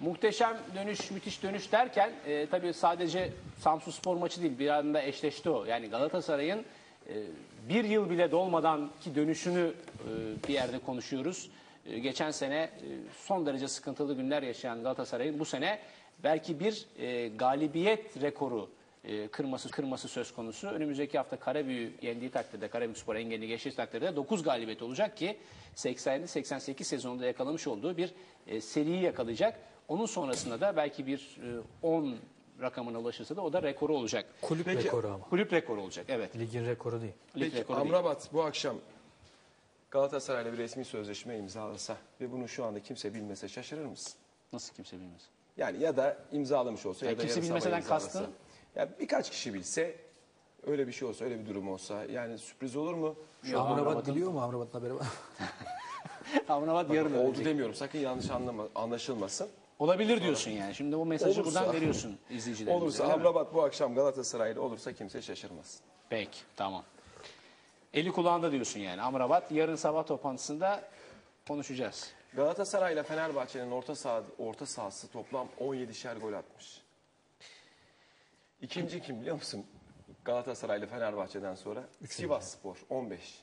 muhteşem dönüş, müthiş dönüş derken e, tabii sadece Samsun Spor maçı değil bir anda eşleşti o. Yani Galatasaray'ın e, bir yıl bile dolmadan ki dönüşünü e, bir yerde konuşuyoruz. E, geçen sene e, son derece sıkıntılı günler yaşayan Galatasaray'ın bu sene belki bir e, galibiyet rekoru e, kırması kırması söz konusu. Önümüzdeki hafta Karabüyü yendiği takdirde Karabük Spor engelini geçtiği takdirde 9 galibiyet olacak ki 87-88 sezonunda yakalamış olduğu bir e, seriyi yakalayacak. Onun sonrasında da belki bir e, 10 rakamına ulaşırsa da o da rekoru olacak. Kulüp Peki- rekoru ama. Kulüp rekoru olacak evet. Ligin rekoru değil. Lig Peki rekoru değil. Amrabat bu akşam Galatasaray'la bir resmi sözleşme imzalasa ve bunu şu anda kimse bilmese şaşırır mısın? Nasıl kimse bilmez. Yani ya da imzalamış olsa ya, Ya da kimse bilmeseden kastın? Ya birkaç kişi bilse öyle bir şey olsa öyle bir durum olsa yani sürpriz olur mu? Şu Amrabat biliyor mu? Amrabat'ın haberi var. Amrabat yarın Oldu ölecek. demiyorum sakın yanlış anlama, anlaşılmasın. Olabilir diyorsun yani. Şimdi o mesajı Olursa- buradan veriyorsun izleyicilerimize. Olursa öyle mi? Amrabat bu akşam Galatasaray'la olursa kimse şaşırmasın. Peki tamam. Eli kulağında diyorsun yani. Amrabat yarın sabah toplantısında konuşacağız. Galatasaray ile Fenerbahçe'nin orta saha orta sahası toplam 17'şer gol atmış. İkinci kim biliyor musun? Galatasaray ile Fenerbahçe'den sonra Sivas Spor 15.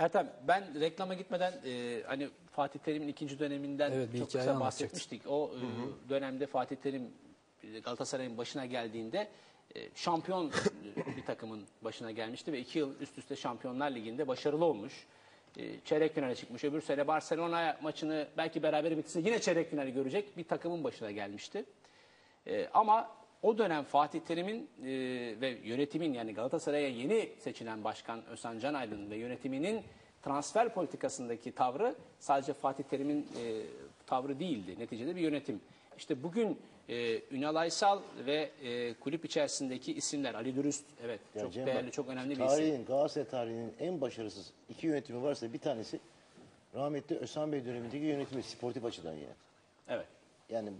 Ertem ben reklama gitmeden e, hani Fatih Terim'in ikinci döneminden Evet, bir çok hikaye kısa bahsetmiştik. O e, dönemde Fatih Terim e, Galatasaray'ın başına geldiğinde e, şampiyon e, bir takımın başına gelmişti ve iki yıl üst üste Şampiyonlar Ligi'nde başarılı olmuş. E, çeyrek finale çıkmış. Öbür sene Barcelona maçını belki beraber bitse yine çeyrek finali görecek bir takımın başına gelmişti. E, ama o dönem Fatih Terim'in e, ve yönetimin yani Galatasaray'a yeni seçilen başkan Özcan Canaydın ve yönetiminin transfer politikasındaki tavrı sadece Fatih Terim'in e, tavrı değildi. Neticede bir yönetim. İşte bugün e, Ünal Aysal ve e, kulüp içerisindeki isimler Ali Dürüst evet Ya çok Cem değerli bak, çok önemli bir isim. Tarihin, Galatasaray tarihinin en başarısız iki yönetimi varsa bir tanesi rahmetli Özhan Bey dönemindeki yönetimi sportif açıdan yani. Evet. Yani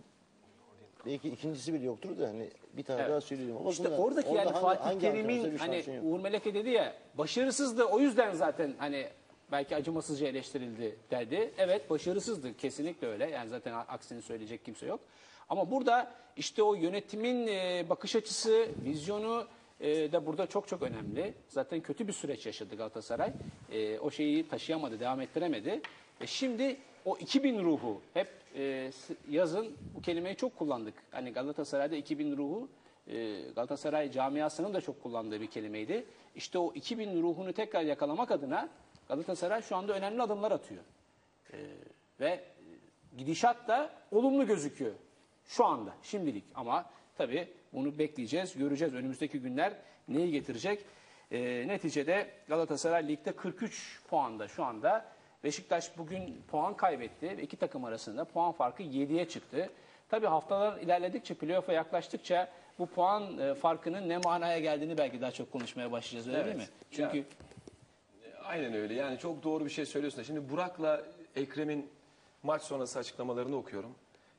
belki ikincisi bile yoktur da hani bir tane Evet. daha söyleyeyim. O İşte oradaki orada yani hangi- Fatih hangi Terim'in hani şansın yok. Uğur Meleke dedi ya başarısızdı o yüzden zaten hani belki acımasızca eleştirildi dedi. Evet başarısızdı kesinlikle öyle yani zaten aksini söyleyecek kimse yok. Ama burada işte o yönetimin e, bakış açısı, vizyonu e, da burada çok çok önemli. Zaten kötü bir süreç yaşadı Galatasaray. E, o şeyi taşıyamadı, devam ettiremedi. E, şimdi o 2000 ruhu hep e, yazın bu kelimeyi çok kullandık. Hani Galatasaray'da 2000 ruhu e, Galatasaray camiasının da çok kullandığı bir kelimeydi. İşte o 2000 ruhunu tekrar yakalamak adına Galatasaray şu anda önemli adımlar atıyor. E, ve e, gidişat da olumlu gözüküyor. Şu anda, şimdilik. Ama tabii bunu bekleyeceğiz, göreceğiz. Önümüzdeki günler neyi getirecek? E, neticede Galatasaray ligde 43 puanda şu anda. Beşiktaş bugün puan kaybetti ve iki takım arasında puan farkı 7'ye çıktı. Tabii haftalar ilerledikçe, playoff'a yaklaştıkça bu puan e, farkının ne manaya geldiğini belki daha çok konuşmaya başlayacağız öyle değil mi? Evet. Çünkü Ya- Aynen öyle. Yani çok doğru bir şey söylüyorsun. Şimdi Burak'la Ekrem'in maç sonrası açıklamalarını okuyorum.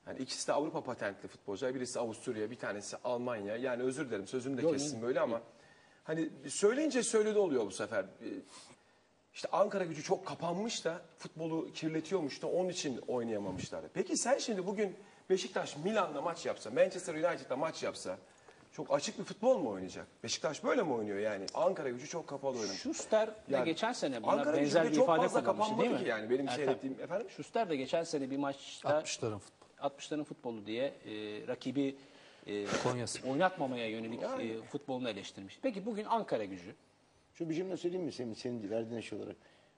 Yani ikisi de Avrupa patentli futbolcular. Birisi Avusturya, bir tanesi Almanya. Yani özür dilerim sözümü de yok. böyle ama hani söyleyince söyledi oluyor bu sefer. İşte Ankara gücü çok kapanmış da futbolu kirletiyormuş da onun için oynayamamışlar. Peki sen şimdi bugün Beşiktaş Milan'da maç yapsa, Manchester United'da maç yapsa çok açık bir futbol mu oynayacak? Beşiktaş böyle mi oynuyor yani? Ankara gücü çok kapalı oynamış. Schuster de Yani geçen sene buna Ankara benzer bir çok ifade fazla kullanmıştı değil mi? ki yani benim Ertem, seyrettiğim efendim. Schuster de geçen sene bir maçta 60'ların futbolu. 60'ların futbolu diye e, rakibi e, Konya'sı. oynatmamaya yönelik e, futbolunu eleştirmiş. Peki bugün Ankara gücü Şu bir cümle söyleyeyim mi senin, senin verdiğin eş olarak?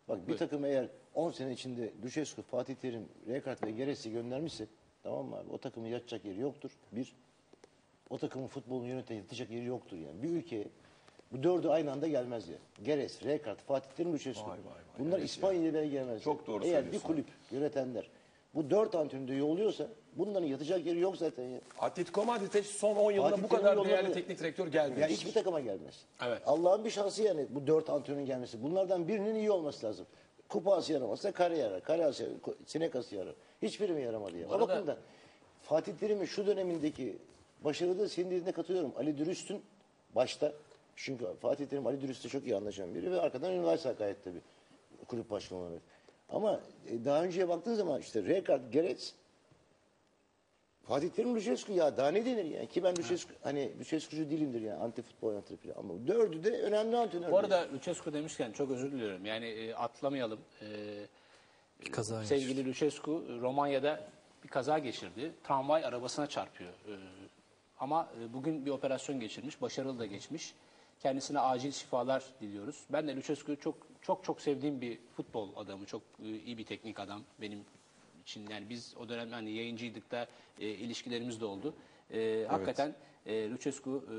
Bak bir takım eğer 10 sene içinde Düşescu, Fatih Terim, Rekart ve Geres'i göndermişse tamam mı abi o takımın yatacak yeri yoktur. Bir, o takımın futbolunu yöneten yatacak yeri yoktur yani. Bir ülkeye bu dördü aynı anda gelmez ya. Geres, Rekart, Fatih Terim, Düşescu. Vay vay vay, Bunlar evet İspanya'ya bile gelmez. Çok doğru Eğer bir söylüyorsun. kulüp yönetenler bu dört antrenörü de yolluyorsa bunların yatacak yeri yok zaten ya. Atletico Madrid'e son 10 yılda Fatih bu Terim kadar değerli teknik direktör gelmemiş. Ya hiçbir takıma gelmez. Evet. Allah'ın bir şansı yani bu dört antrenörün gelmesi. Bunlardan birinin iyi olması lazım. Kupası yaramazsa kare yarar. Kare yarar, sinekası yarar. Hiçbiri mi yaramadı ya? O arada- bakımdan Fatih Terim'in şu dönemindeki başarıda senin dediğine katılıyorum. Ali Dürüst'ün başta çünkü Fatih Terim Ali Dürüst'le çok iyi anlaşan biri ve arkadan üniversite gayet tabii kulüp başkanı olarak. Ama e, daha önceye baktığın zaman işte Rekard, Gerets Fatih Terim Lucescu ya daha ne denir yani ki ben Lucescu hani Lucescu'cu değilimdir yani anti futbol oynatır falan ama dördü de önemli antrenör. Bu arada Lucescu demişken çok özür diliyorum. Yani e, atlamayalım. E, Bir kaza yaşadı. sevgili Lucescu Romanya'da bir kaza geçirdi. Tramvay arabasına çarpıyor. E, ama e, bugün bir operasyon geçirmiş. Başarılı da geçmiş. Kendisine acil şifalar diliyoruz. Ben de Lucescu'yu çok çok çok sevdiğim bir futbol adamı. Çok e, iyi bir teknik adam benim için. Yani biz o dönem hani yayıncıydık da e, ilişkilerimiz de oldu. E, Hakikaten e, Lucescu e,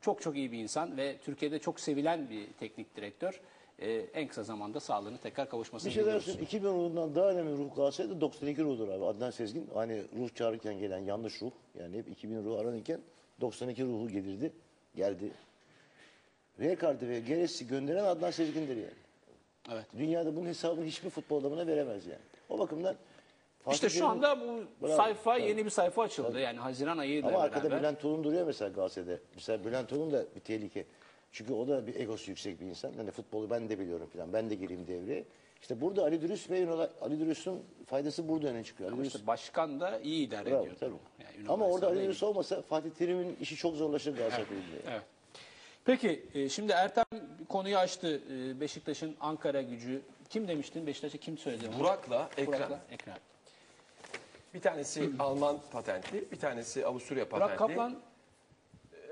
çok çok iyi bir insan ve Türkiye'de çok sevilen bir teknik direktör. E, en kısa zamanda sağlığını tekrar kavuşmasını Bir şey dersin 2000 ruhundan daha önemli ruh Galatasaray'da 92 ruhdur abi. Adnan Sezgin hani ruh çağırırken gelen yanlış ruh. Yani hep 2000 ruh aranırken 92 ruhu gelirdi. Geldi. Rijkaard'ı ve Geres'i gönderen Adnan Sezgin'dir yani. Evet. Dünyada bunun hesabını hiçbir futbol adamına veremez yani. O bakımdan İşte şu anda bu Bravo, sayfa bravo. yeni bir sayfa açıldı. Yani Haziran ayı Ama arkada beraber. Bülent Tulun duruyor mesela Galatasaray'da. Mesela Bülent Tulun da bir tehlike. Çünkü o da bir egosu yüksek bir insan. Hani futbolu ben de biliyorum falan. Ben de gireyim devreye. İşte burada Ali Dürüst ve Ünal, Ali Dürüst'ün faydası burada öne çıkıyor. Ama işte başkan da iyi idare bravo, ediyor. tabii. Yani Ünal Ama orada Ali. Dürüst olmasa Fatih Terim'in işi çok zorlaşır Galatasaray Kulübü'nde. Evet. Peki e, şimdi Ertem konuyu açtı. E, Beşiktaş'ın Ankara gücü. Kim demiştin Beşiktaş'a kim söyledi? Burak'la Ekrem. Burak'la Ekrem. Bir tanesi Alman patentli, bir tanesi Avusturya patentli. Burak Kaplan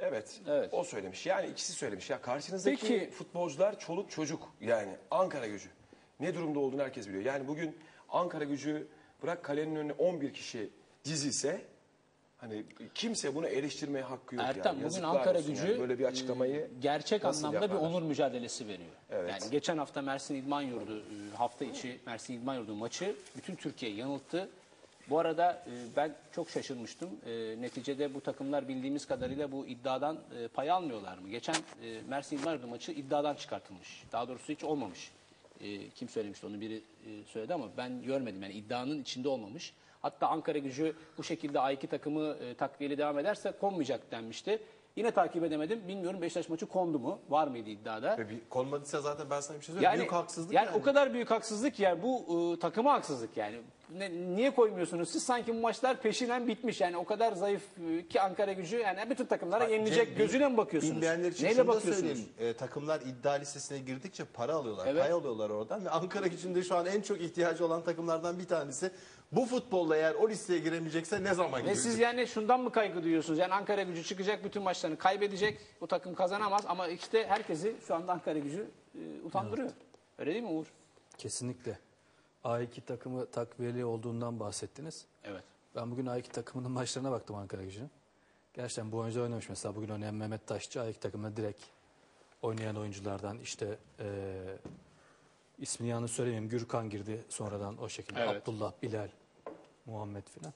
Evet, Evet. o söylemiş. Yani ikisi söylemiş. Ya karşınızdaki Peki- futbolcular çoluk çocuk. Yani Ankara gücü. Ne durumda olduğunu herkes biliyor. Yani bugün Ankara gücü bırak kalenin önüne 11 kişi dizilse hani kimse bunu eleştirmeye hakkı yok. Ertem yani. bugün Yazıklar Ankara olsun gücü yani. böyle bir açıklamayı e, gerçek nasıl anlamda bir yaparlar? onur mücadelesi veriyor. Evet. Yani geçen hafta Mersin İdman Yurdu e, hafta içi Mersin İdman Yurdu maçı bütün Türkiye'yi yanılttı. Bu arada e, ben çok şaşırmıştım. E, Neticede bu takımlar bildiğimiz kadarıyla bu iddiadan e, pay almıyorlar mı? Geçen Mersin Yurdu maçı iddiadan çıkartılmış. Daha doğrusu hiç olmamış. Kim söylemişti onu biri söyledi ama ben görmedim. Yani iddianın içinde olmamış. Hatta Ankara gücü bu şekilde A2 takımı e, takviyeli devam ederse konmayacak denmişti. Yine takip edemedim. Bilmiyorum Beşiktaş maçı kondu mu? Var mıydı iddiada? Ve bir, konmadıysa zaten ben sana bir şey söyleyeyim. Yani, Büyük haksızlık yani, yani. o kadar büyük haksızlık ki yani bu e, takıma haksızlık yani. Ne- niye koymuyorsunuz siz? Sanki bu maçlar peşinen bitmiş. Yani o kadar zayıf e, ki Ankara gücü yani bütün takımlara yenilecek Cem, gözüyle mi bakıyorsunuz? Bilmeyenler için Neyle şunu da bakıyorsunuz? söyleyeyim. E, takımlar iddia listesine girdikçe para alıyorlar, Evet. pay alıyorlar oradan. Ve Ankara gücünde şu an en çok ihtiyacı olan takımlardan bir tanesi. Bu futbolla eğer o listeye giremeyecekse ne zaman Ve girecek? siz yani şundan mı kaygı duyuyorsunuz? Yani Ankara gücü çıkacak bütün maçlarını kaybedecek. Bu takım kazanamaz ama işte herkesi şu anda Ankara gücü e, utandırıyor. Öyle değil mi Uğur? Kesinlikle. A2 takımı takviyeli olduğundan bahsettiniz. Evet. Ben bugün A2 takımının maçlarına baktım Ankara gücünün. Gerçekten bu oyuncu oynamış. Mesela bugün oynayan Mehmet Taşçı A2 takımında direkt oynayan oyunculardan. işte eee ismini yanlış söylemeyeyim. Gürkan girdi sonradan o şekilde. Evet. Abdullah, Bilal, Muhammed filan.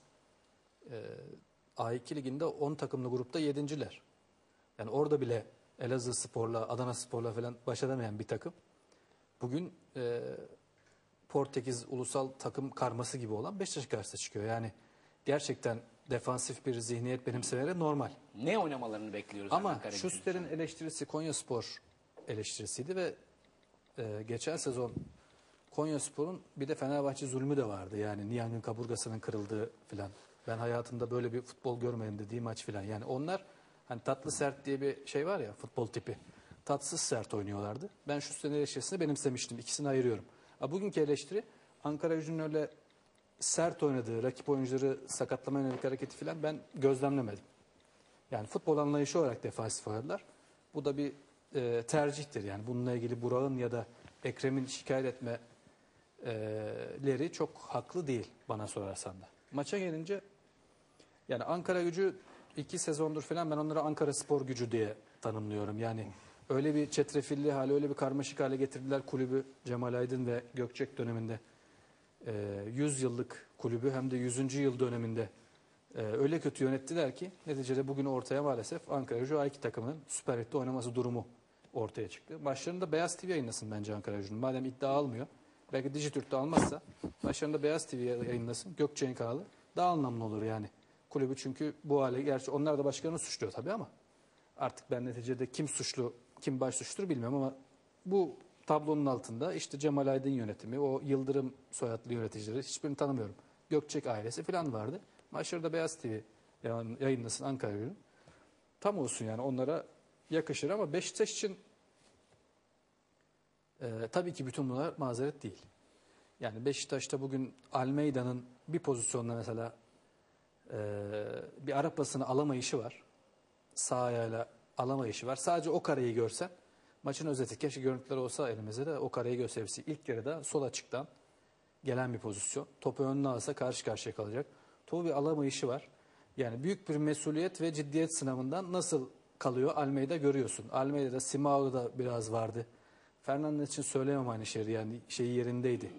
Eee A2 liginde 10 takımlı grupta 7.ler. Yani orada bile Elazığ Spor'la, Adana Spor'la falan baş edemeyen bir takım. Bugün eee Portekiz ulusal takım karması gibi olan Beşiktaş karşısına çıkıyor. Yani gerçekten defansif bir zihniyet benimsemeleri normal. Ne oynamalarını bekliyoruz? Ama? Schuster'in eleştirisi Konyaspor eleştirisiydi ve e, geçen sezon Konyaspor'un bir de Fenerbahçe zulmü de vardı. Yani Nihan'ın kaburgasının kırıldığı filan. Ben hayatımda böyle bir futbol görmedim dediği maç filan. Yani onlar hani tatlı sert diye bir şey var ya futbol tipi. Tatsız sert oynuyorlardı. Ben Schuster'in eleştirisini benimsemiştim. İkisini ayırıyorum. Ha, bugünkü eleştiri Ankara gücünün öyle sert oynadığı, rakip oyuncuları sakatlama yönelik hareketi filan ben gözlemlemedim. Yani futbol anlayışı olarak defansif oynadılar. Bu da bir e, tercihtir. Yani bununla ilgili Burak'ın ya da Ekrem'in şikayet etmeleri çok haklı değil bana sorarsan da. Maça gelince yani Ankara gücü iki sezondur falan ben onları Ankara spor gücü diye tanımlıyorum. Yani öyle bir çetrefilli hale, öyle bir karmaşık hale getirdiler kulübü Cemal Aydın ve Gökçek döneminde. E, 100 yıllık kulübü hem de 100. yıl döneminde ee, öyle kötü yönettiler ki neticede bugün ortaya maalesef Ankara Gücü A2 takımının Süper Lig'de oynaması durumu ortaya çıktı. Başlarında Beyaz TV yayınlasın bence Ankara Gücü'nün. Madem iddia almıyor. Belki Dijitürk'te almazsa başlarında Beyaz TV yayınlasın. Gökçe'nin kanalı. Daha anlamlı olur yani. Kulübü çünkü bu hale gerçi onlar da başkanını suçluyor tabii ama artık ben neticede kim suçlu kim baş suçludur bilmiyorum ama bu tablonun altında işte Cemal Aydın yönetimi, o Yıldırım soyadlı yöneticileri hiçbirini tanımıyorum. Gökçek ailesi falan vardı. Maçları da Beyaz TV yayınlasın Ankara gücü. Tam olsun yani onlara yakışır ama Beşiktaş için e, tabii ki bütün bunlar mazeret değil. Yani Beşiktaş'ta bugün Almeida'nın bir pozisyonda mesela e, bir Arap pasını alamayışı var. Sağ ayağıyla alamayışı var. Sadece o kareyi görsen maçın özeti keşke görüntüler olsa elimizde de o kareyi gösterebilse. İlk yarıda sol açıktan gelen bir pozisyon. Topu önüne alsa karşı karşıya kalacak. Topu bir alamayışı var. Yani büyük bir mesuliyet ve ciddiyet sınavından nasıl kalıyor Almeida görüyorsun. Almeida'da Simao'da biraz vardı. Fernandes için söyleyemem aynı şeyi yani şeyi yerindeydi.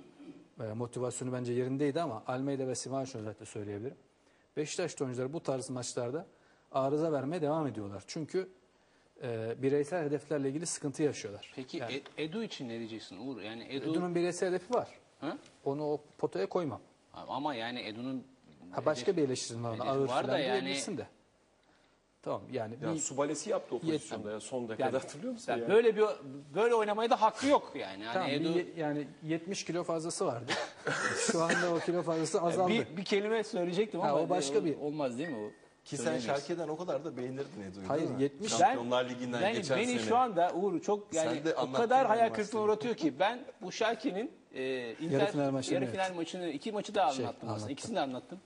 E, motivasyonu bence yerindeydi ama Almeida ve Simao için özellikle söyleyebilirim. Beşiktaş oyuncuları bu tarz maçlarda arıza vermeye devam ediyorlar. Çünkü e, bireysel hedeflerle ilgili sıkıntı yaşıyorlar. Peki Yani E- Edu için ne diyeceksin Uğur? Yani Edu Edu'nun bireysel hedefi var. Ha? Onu o potaya koymam. ama yani Edu'nun Ha başka bir eleştirin var Ağır var da yani- de. Tamam yani Ya bir, Subalesi yaptı o pozisyonda ya son dakikada yani, hatırlıyor musun yani ya? böyle bir böyle oynamaya da hakkı yok yani. yani tamam, bir Edu ye- yani 70 kilo fazlası vardı. Şu anda o kilo fazlası azaldı. bir, bir kelime söyleyecektim Ha, ama o başka bir- olmaz değil mi o? Ki sen Söyleyemeyiz. Şarkı'dan o kadar da beğenirdin Edu'yu Hayır, değil mi? 70 Şampiyonlar Ligi'nden ben, geçen beni sene. şu anda Uğur çok yani de o anlattın kadar yani hayal maçları. kırıklığına uğratıyor ki ben bu Şalke'nin e, Inter, Yarı final maçını, yarı evet. final maçını iki maçı da Şey, anlattım aslında. anlattın. İkisini de anlattım.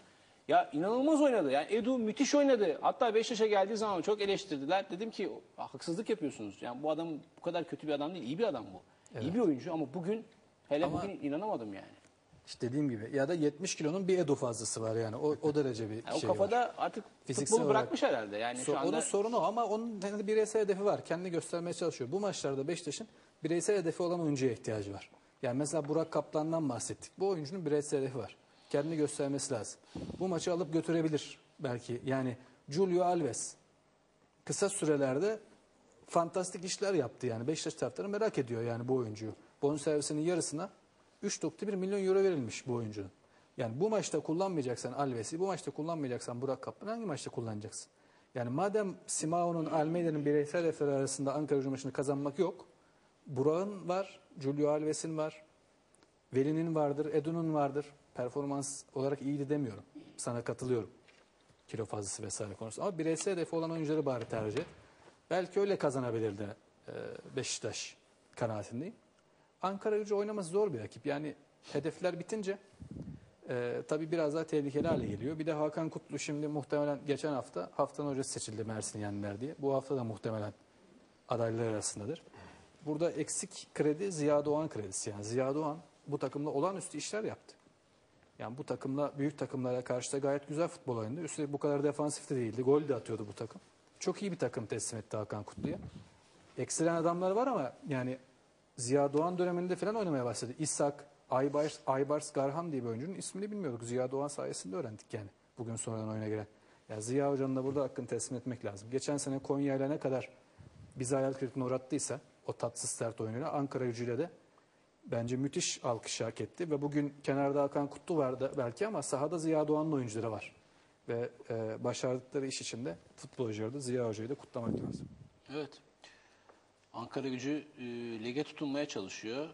Ya inanılmaz oynadı. Yani Edu müthiş oynadı. Hatta Beşiktaş'a geldiği zaman çok eleştirdiler. Dedim ki haksızlık yapıyorsunuz. Yani bu adam bu kadar kötü bir adam değil. iyi bir adam bu. İyi bir oyuncu ama bugün hele Ama- bugün inanamadım yani. İşte dediğim gibi ya da 70 kilonun bir Edo fazlası var yani o, o derece bir Yani şey o kafada var. artık Fiziksel futbolu olarak- bırakmış herhalde. Yani So- şu anda Onun sorunu ama onun kendi bireysel hedefi var. Kendini göstermeye çalışıyor. Bu maçlarda Beşiktaş'ın bireysel hedefi olan oyuncuya ihtiyacı var. Yani mesela Burak Kaplan'dan bahsettik. Bu oyuncunun bireysel hedefi var. Kendini göstermesi lazım. Bu maçı alıp götürebilir belki. Yani Julio Alves kısa sürelerde fantastik işler yaptı yani. Beşiktaş taraftarı merak ediyor yani bu oyuncuyu. Bonservisinin yarısına 3.1 milyon euro verilmiş bu oyuncunun. Yani bu maçta kullanmayacaksan Alves'i, bu maçta kullanmayacaksan Burak Kaplan hangi maçta kullanacaksın? Yani madem Simao'nun, Almeida'nın bireysel hedefleri arasında Ankara gücü maçını kazanmak yok. Burak'ın var, Julio Alves'in var, Veli'nin vardır, Edu'nun vardır. Performans olarak iyiydi demiyorum. Sana katılıyorum. Kilo fazlası vesaire konusunda. Ama bireysel hedefi olan oyuncuları bari tercih et. Belki öyle kazanabilirdi e, Beşiktaş kanaatindeyim. Ankara gücü oynaması zor bir rakip. Yani hedefler bitince e, tabii biraz daha tehlikeli hale geliyor. Bir de Hakan Kutlu şimdi muhtemelen geçen hafta haftanın hocası seçildi Mersin yendiler diye. Bu hafta da muhtemelen adaylar arasındadır. Burada eksik kredi Ziya Doğan kredisi. Yani Ziya Doğan bu takımla olağanüstü işler yaptı. Yani bu takımla büyük takımlara karşı da gayet güzel futbol oynadı. Üstelik bu kadar defansif de değildi. Gol de atıyordu bu takım. Çok iyi bir takım teslim etti Hakan Kutlu'ya. Eksilen adamlar var ama yani Ziya Doğan döneminde falan oynamaya başladı. İshak, Aybars, Aybars Garhan diye bir oyuncunun ismini bilmiyorduk. Ziya Doğan sayesinde öğrendik yani. Bugün sonradan oyuna giren. Ya Ziya Hoca'nın da burada hakkını teslim etmek lazım. Geçen sene Konya ile ne kadar bizi hayal kırıklığına uğrattıysa o tatsız sert oyunuyla Ankara gücüyle de bence müthiş alkış hak etti. Ve bugün kenarda Hakan Kutlu vardı belki ama sahada Ziya Doğan'ın oyuncuları var. Ve e, başardıkları iş için de futbolcuları da Ziya Hoca'yı da kutlamak lazım. Evet. Ankara gücü e, lige tutunmaya çalışıyor.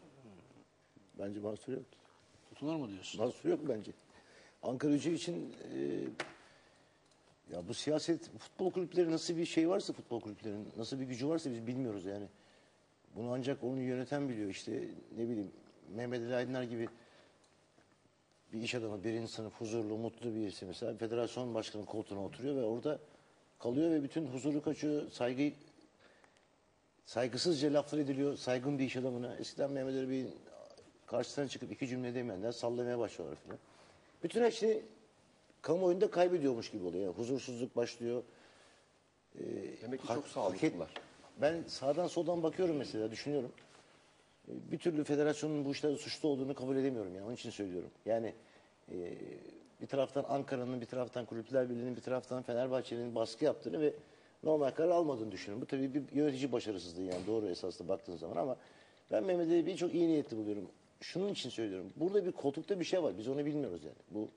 Bence mahsur yok. Tutunur mu diyorsun? Mahsur yok bence. Ankara gücü için e, ya bu siyaset futbol kulüpleri nasıl bir şey varsa futbol kulüplerinin nasıl bir gücü varsa biz bilmiyoruz yani. Bunu ancak onu yöneten biliyor işte ne bileyim Mehmet Ali Aydınlar gibi bir iş adamı birinci sınıf huzurlu mutlu birisi mesela federasyon başkanı koltuğuna oturuyor ve orada kalıyor ve bütün huzuru kaçıyor saygı saygısızca laflar ediliyor saygın bir iş adamına. Eskiden Mehmet Ali Bey'in karşısına çıkıp iki cümle demeyenler sallamaya başlıyorlar falan. Bütün her şey kamuoyunda kaybediyormuş gibi oluyor. Yani huzursuzluk başlıyor. Demek ki Hak- çok sağlıklılar. Ben sağdan soldan bakıyorum mesela düşünüyorum. E, Bir türlü federasyonun bu işlerde suçlu olduğunu kabul edemiyorum yani onun için söylüyorum. Yani e, bir taraftan Ankara'nın, bir taraftan Kulüpler Birliği'nin, bir taraftan Fenerbahçe'nin baskı yaptığını ve normal karar almadığını düşünüyorum. Bu tabii bir yönetici başarısızlığı yani doğru esasla baktığın zaman ama ben Mehmet Ali Bey'i iyi niyetli buluyorum. Şunun için söylüyorum. Burada bir koltukta bir şey var. Biz onu bilmiyoruz yani. Bu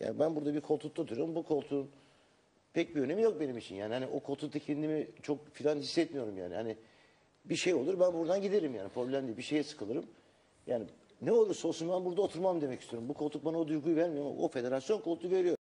yani ben burada bir koltukta oturuyorum. Bu koltuğun pek bir önemi yok benim için. Yani hani o koltukta kendimi çok filan hissetmiyorum yani. Hani bir şey olur ben buradan giderim yani problem değil. Bir şeye sıkılırım. Yani ne olursa olsun ben burada oturmam demek istiyorum. Bu koltuk bana o duyguyu vermiyor ama o federasyon koltuğu veriyor.